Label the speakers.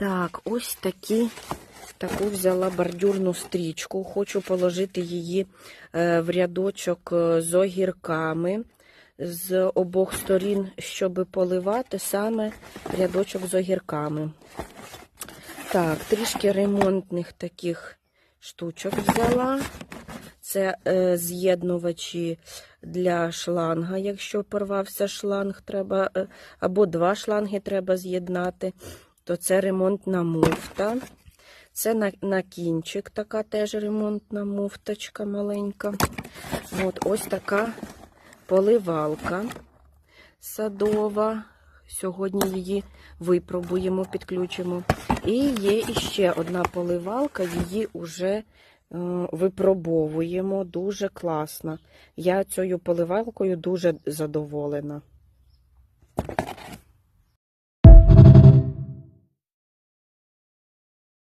Speaker 1: Так, ось такі, таку взяла бордюрну стрічку. Хочу положити її е, в рядочок е, з огірками з обох сторін, щоб поливати саме рядочок з огірками. Так, трішки ремонтних таких штучок взяла. Це е, з'єднувачі для шланга. Якщо порвався шланг, треба, е, або два шланги треба з'єднати, то це ремонтна муфта. Це на, на кінчик така теж ремонтна муфточка маленька. От, ось така поливалка садова. Сьогодні її випробуємо, підключимо. І є іще одна поливалка, її вже е, випробовуємо. Дуже класна. Я цією поливалкою дуже задоволена.